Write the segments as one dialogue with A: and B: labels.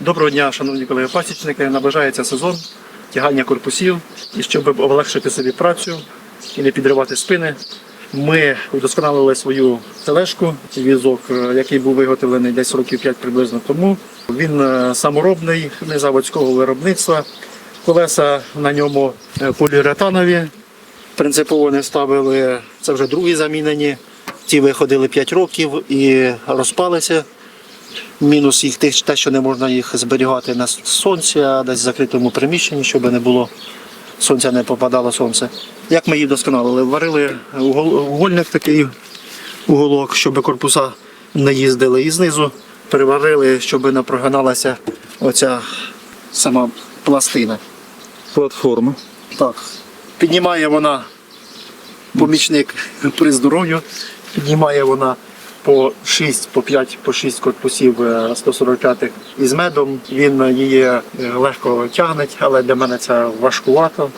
A: Доброго дня, шановні колеги пасічники. Наближається сезон тягання корпусів. І щоб облегшити собі працю і не підривати спини, ми удосконалили свою тележку, візок, е, який був виготовлений десь років 5 приблизно тому. Він е, саморобний, не заводського виробництва. Колеса на ньому е, поліуретанові. Принципово не ставили, це вже другі замінені. Ті виходили 5 років і розпалися. Мінус їх те, що не можна їх зберігати на сонці, а десь в закритому приміщенні, щоб не було сонця, не попадало сонце. Як ми їх досконалили? Варили угольник такий уголок, щоб корпуса не їздили. І знизу переварили, щоб не прогиналася оця сама пластина.
B: Платформа.
A: Так. Піднімає вона помічник при здоров'ю, піднімає вона по 6, по 5, по 6 корпусів е, 145 із медом. Він її е, легко тягне, але для мене це важкувато.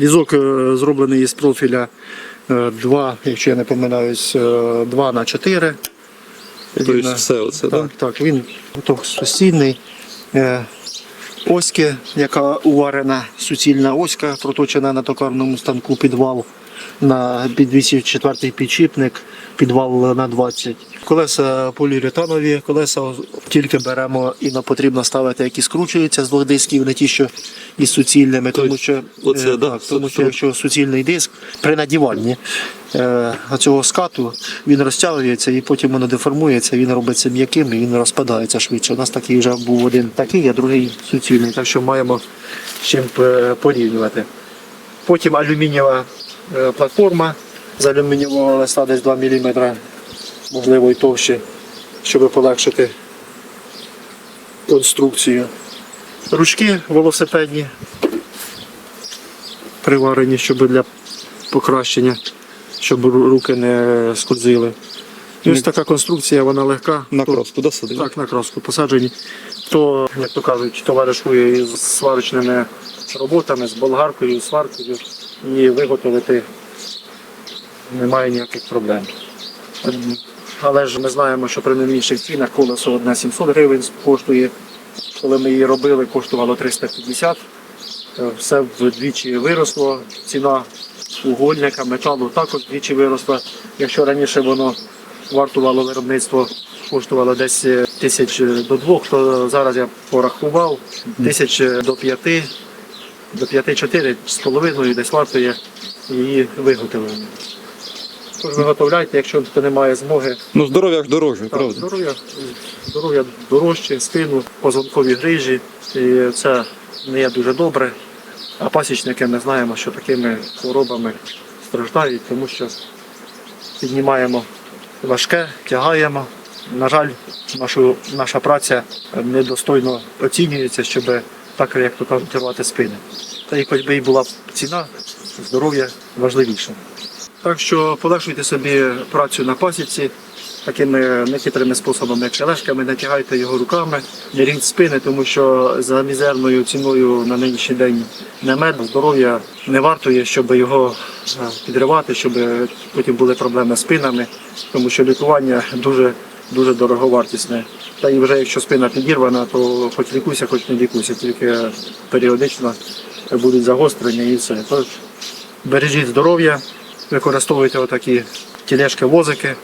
A: Візок е, зроблений із профіля 2, якщо я не помиляюсь, 2 на 4.
B: Тобто
A: Він, е,
B: все оце,
A: так,
B: так?
A: так, він суцільний. Е, Оськи, яка уварена суцільна оська, проточена на токарному станку підвал на під 204 підшипник, підвал на 20. Колеса поліуретанові, колеса тільки беремо і нам потрібно ставити, які скручуються з двох дисків, не ті, що із суцільними, тому що,
B: оце,
A: е,
B: да,
A: так, тому що якщо суцільний диск при надіванні е, цього скату він розтягується і потім воно деформується, він робиться м'яким і він розпадається швидше. У нас такий вже був один такий, а другий суцільний, так що маємо з чим е, порівнювати. Потім алюмінієва платформа з алюмінієвого листа десь 2 мм, можливо і товще, щоб полегшити конструкцію. Ручки велосипедні приварені, щоб для покращення, щоб руки не скользили. І ось така конструкція, вона легка.
B: На кроску, да.
A: Так, на краску посаджені. То, як то кажуть, товаришує із сварочними роботами, з болгаркою, сваркою і виготовити немає ніяких проблем. Але ж ми знаємо, що при найменших цінах колесо одне 700 гривень коштує. Коли ми її робили, коштувало 350. Е, Все вдвічі виросло. Ціна угольника, металу також вдвічі виросла. Якщо раніше воно вартувало виробництво, коштувало десь е, тисяч до двох, то зараз я порахував тисяч до п'яти, до п'яти-чотири з половиною десь вартує її виготовлення. Тож виготовляйте, якщо хто не має змоги,
B: Ну здоров'я ж дороже,
A: так,
B: правда?
A: здоров'я, здоров'я дорожче, спину, позвонкові грижі. І це не є дуже добре. А пасічники ми знаємо, що такими хворобами страждають, тому що піднімаємо важке, тягаємо. На жаль, нашу, наша праця недостойно оцінюється, щоб так, як то кажуть, тягати спини. Та і хоч би і була ціна, здоров'я важливіше. Так що полегшуйте собі працю на пасіці такими нехитрими способами, як шелешками, не тягайте його руками, не ріть спини, тому що за мізерною ціною на нинішній день не мед, здоров'я не вартує, щоб його е, підривати, щоб потім були проблеми з спинами, тому що лікування дуже дуже дороговартісне. Та і вже якщо спина підірвана, то хоч лікуйся, хоч не лікуйся, тільки періодично будуть загострення і все. Тож бережіть здоров'я, використовуйте отакі тілешки-возики,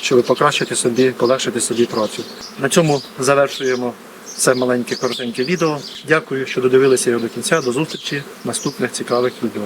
A: щоб покращити собі, полегшити собі працю. На цьому завершуємо це маленьке коротеньке відео. Дякую, що додивилися його до кінця. До зустрічі наступних цікавих відео.